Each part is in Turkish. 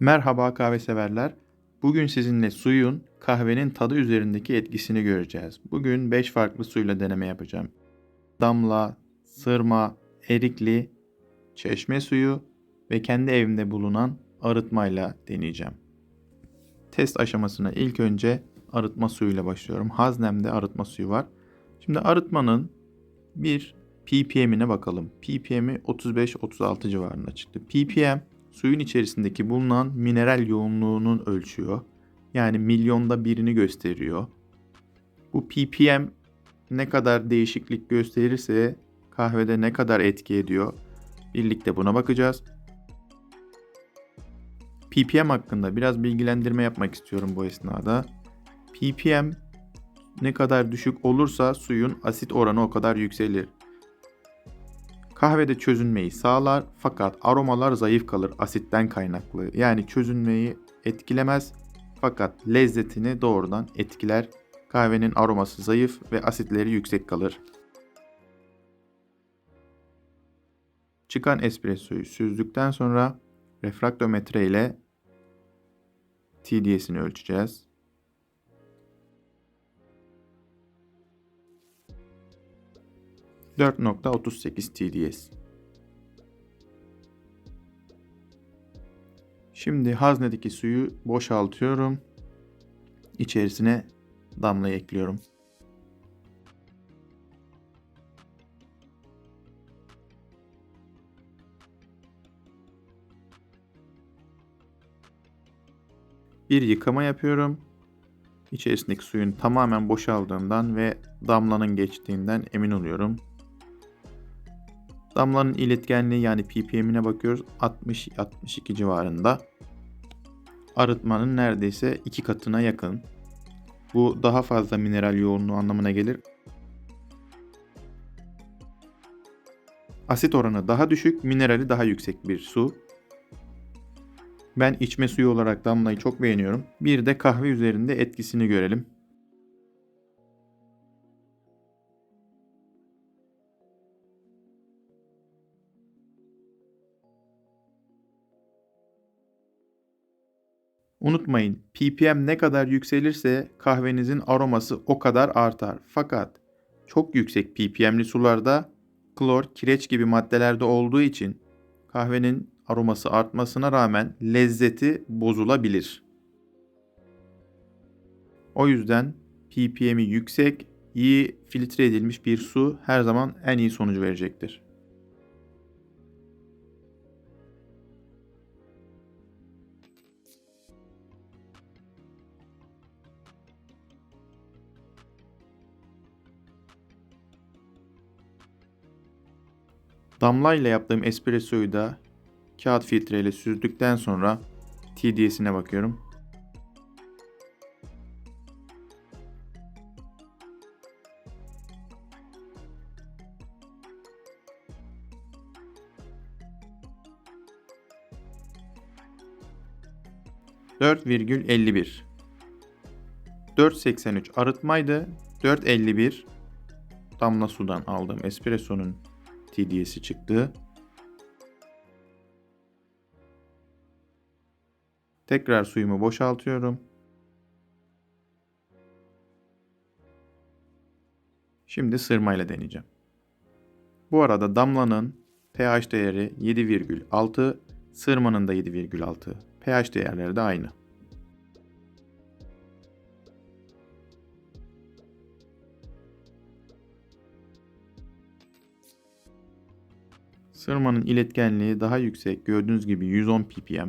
Merhaba kahve severler. Bugün sizinle suyun kahvenin tadı üzerindeki etkisini göreceğiz. Bugün 5 farklı suyla deneme yapacağım. Damla, sırma, erikli, çeşme suyu ve kendi evimde bulunan arıtmayla deneyeceğim. Test aşamasına ilk önce arıtma suyuyla başlıyorum. Haznemde arıtma suyu var. Şimdi arıtmanın bir ppm'ine bakalım. ppm'i 35-36 civarında çıktı. ppm suyun içerisindeki bulunan mineral yoğunluğunun ölçüyor. Yani milyonda birini gösteriyor. Bu ppm ne kadar değişiklik gösterirse kahvede ne kadar etki ediyor. Birlikte buna bakacağız. ppm hakkında biraz bilgilendirme yapmak istiyorum bu esnada. ppm ne kadar düşük olursa suyun asit oranı o kadar yükselir. Kahvede çözünmeyi sağlar fakat aromalar zayıf kalır asitten kaynaklı. Yani çözünmeyi etkilemez fakat lezzetini doğrudan etkiler. Kahvenin aroması zayıf ve asitleri yüksek kalır. Çıkan espressoyu süzdükten sonra refraktometre ile TDS'ini ölçeceğiz. ...4.38 TDS. Şimdi haznedeki suyu boşaltıyorum. İçerisine damlayı ekliyorum. Bir yıkama yapıyorum. İçerisindeki suyun tamamen boşaldığından ve damlanın geçtiğinden emin oluyorum. Damlanın iletkenliği yani ppm'ine bakıyoruz 60-62 civarında. Arıtmanın neredeyse iki katına yakın. Bu daha fazla mineral yoğunluğu anlamına gelir. Asit oranı daha düşük, minerali daha yüksek bir su. Ben içme suyu olarak damlayı çok beğeniyorum. Bir de kahve üzerinde etkisini görelim. Unutmayın, ppm ne kadar yükselirse kahvenizin aroması o kadar artar. Fakat çok yüksek ppm'li sularda klor, kireç gibi maddelerde olduğu için kahvenin aroması artmasına rağmen lezzeti bozulabilir. O yüzden ppm'i yüksek, iyi filtre edilmiş bir su her zaman en iyi sonucu verecektir. Damla ile yaptığım espressoyu da kağıt filtreyle süzdükten sonra TDS'ine bakıyorum. ...4,51. 4.83 arıtmaydı. 4.51 damla sudan aldığım espressonun TDS'i çıktı. Tekrar suyumu boşaltıyorum. Şimdi sırmayla deneyeceğim. Bu arada damlanın pH değeri 7,6, sırmanın da 7,6. pH değerleri de aynı. Sırmanın iletkenliği daha yüksek. Gördüğünüz gibi 110 ppm.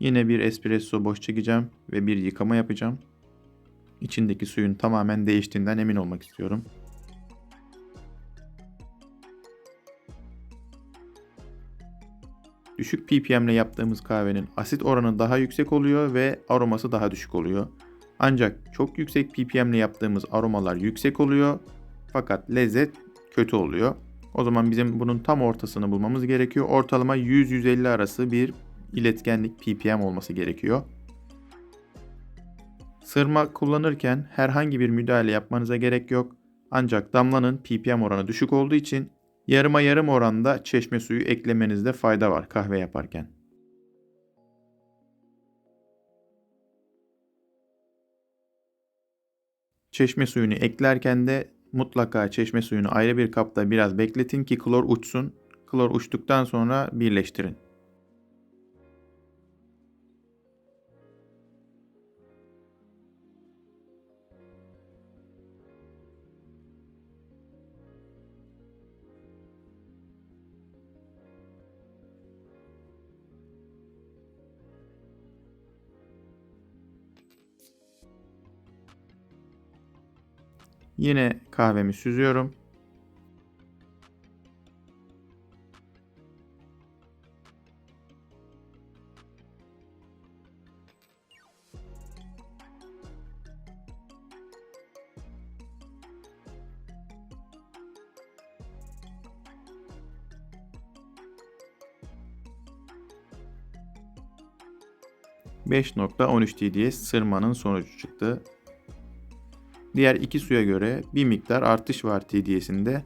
Yine bir espresso boş çekeceğim ve bir yıkama yapacağım. İçindeki suyun tamamen değiştiğinden emin olmak istiyorum. Düşük ppm ile yaptığımız kahvenin asit oranı daha yüksek oluyor ve aroması daha düşük oluyor. Ancak çok yüksek ppm ile yaptığımız aromalar yüksek oluyor fakat lezzet kötü oluyor. O zaman bizim bunun tam ortasını bulmamız gerekiyor. Ortalama 100-150 arası bir iletkenlik ppm olması gerekiyor. Sırma kullanırken herhangi bir müdahale yapmanıza gerek yok. Ancak damlanın ppm oranı düşük olduğu için yarıma yarım oranda çeşme suyu eklemenizde fayda var kahve yaparken. Çeşme suyunu eklerken de mutlaka çeşme suyunu ayrı bir kapta biraz bekletin ki klor uçsun. Klor uçtuktan sonra birleştirin. Yine kahvemi süzüyorum. ...5.13 TDS sırmanın sonucu çıktı. Diğer iki suya göre bir miktar artış var TDS'inde.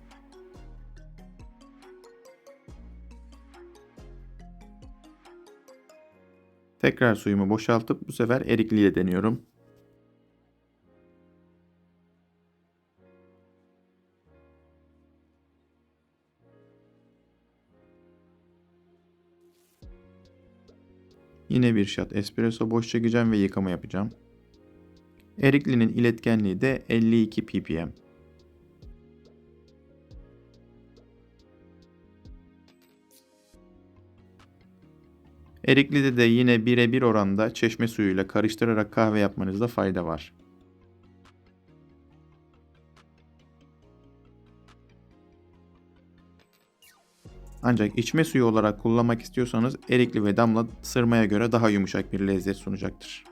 Tekrar suyumu boşaltıp bu sefer erikliyle deniyorum. Yine bir shot espresso boş çekeceğim ve yıkama yapacağım. Erikli'nin iletkenliği de 52 ppm. Erikli'de de yine birebir oranda çeşme suyuyla karıştırarak kahve yapmanızda fayda var. Ancak içme suyu olarak kullanmak istiyorsanız erikli ve damla sırmaya göre daha yumuşak bir lezzet sunacaktır.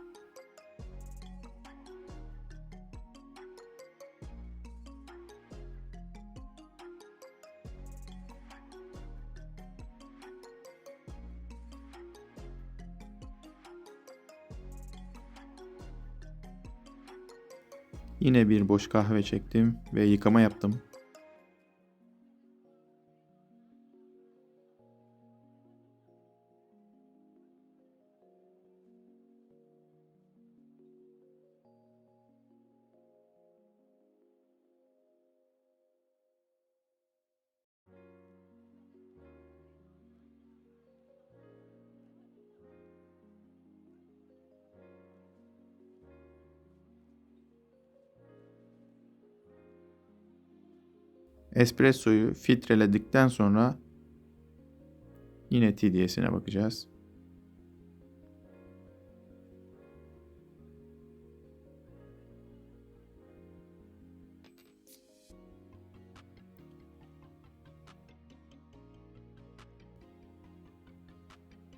Yine bir boş kahve çektim ve yıkama yaptım. Espressoyu filtreledikten sonra yine TDS'ine bakacağız.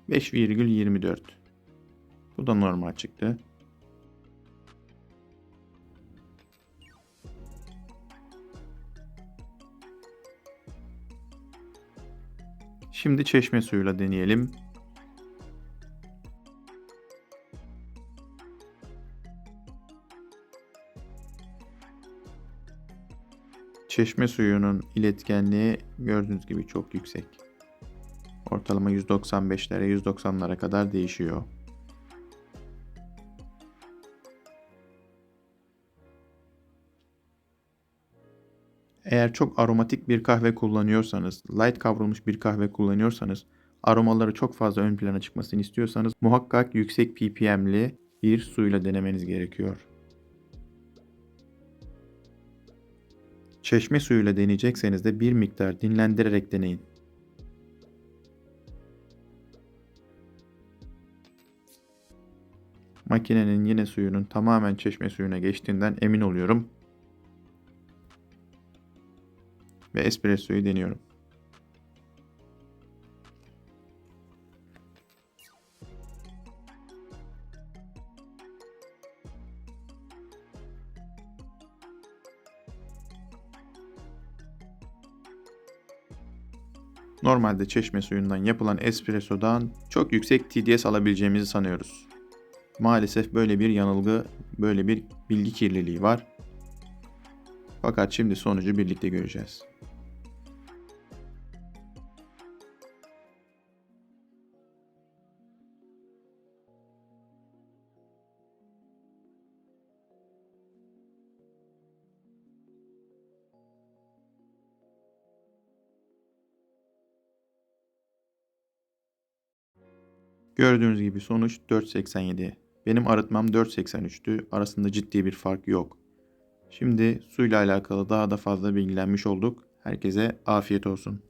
Beş virgül yirmi dört. Bu da normal çıktı. Şimdi çeşme suyuyla deneyelim. Çeşme suyunun iletkenliği gördüğünüz gibi çok yüksek. Ortalama 195'lere 190'lara kadar değişiyor. Eğer çok aromatik bir kahve kullanıyorsanız, light kavrulmuş bir kahve kullanıyorsanız, aromaları çok fazla ön plana çıkmasını istiyorsanız muhakkak yüksek ppm'li bir suyla denemeniz gerekiyor. Çeşme suyuyla deneyecekseniz de bir miktar dinlendirerek deneyin. Makinenin yine suyunun tamamen çeşme suyuna geçtiğinden emin oluyorum. Ve espressoyu deniyorum. Normalde çeşme suyundan yapılan espressodan çok yüksek TDS alabileceğimizi sanıyoruz. Maalesef böyle bir yanılgı, böyle bir bilgi kirliliği var. Fakat şimdi sonucu birlikte göreceğiz. Gördüğünüz gibi sonuç 4.87. Benim arıtmam 4.83'tü. Arasında ciddi bir fark yok. Şimdi suyla alakalı daha da fazla bilgilenmiş olduk. Herkese afiyet olsun.